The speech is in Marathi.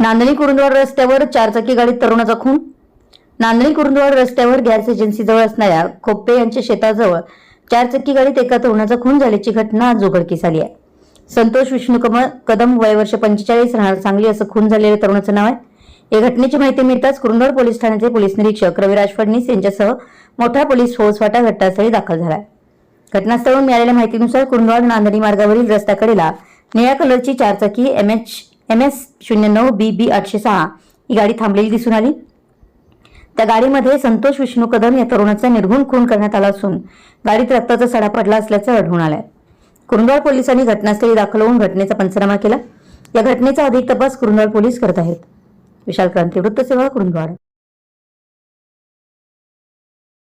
नांदणी कुरुंदवाड रस्त्यावर चारचाकी गाडीत तरुणाचा खून नांदणी कुरुंदवाड रस्त्यावर गॅस एजन्सीजवळ असणाऱ्या खोप्पे यांच्या शेताजवळ चारचाकी गाडीत एका तरुणाचा खून झाल्याची घटना आज उघडकीस आली आहे. संतोष विष्णू कदम वय वर्ष पंचेचाळीस राहणार सांगली असं खून झालेल्या तरुणाचं नाव आहे. या घटनेची माहिती मिळताच कुरुंदवाड पोलीस ठाण्याचे पोलीस निरीक्षक रविराज फडणीस यांच्यासह मोठा पोलीस फौजफाटा घटनास्थळी दाखल झालाय घटनास्थळून मिळालेल्या माहितीनुसार कुरुंदवाड नांदणी मार्गावरील रस्त्याकडेला निळ्या कलरची चारचाकी एम एच एम एस शून्य नऊ बी बी आठशे सहा. ही गाडी थांबलेली दिसून आली. त्या गाडीमध्ये संतोष विष्णू कदम या तरुणाचा निर्घुण खून करण्यात आला असून गाडीत रक्ताचा सडा पडला असल्याचं आढळून आलंय. कुरुंदवाड पोलिसांनी घटनास्थळी दाखल होऊन घटनेचा पंचनामा केला. या घटनेचा अधिक तपास कुरुंदवाड पोलीस करत आहेत. विशाल क्रांती वृत्तसेवा कुरुंदवाड.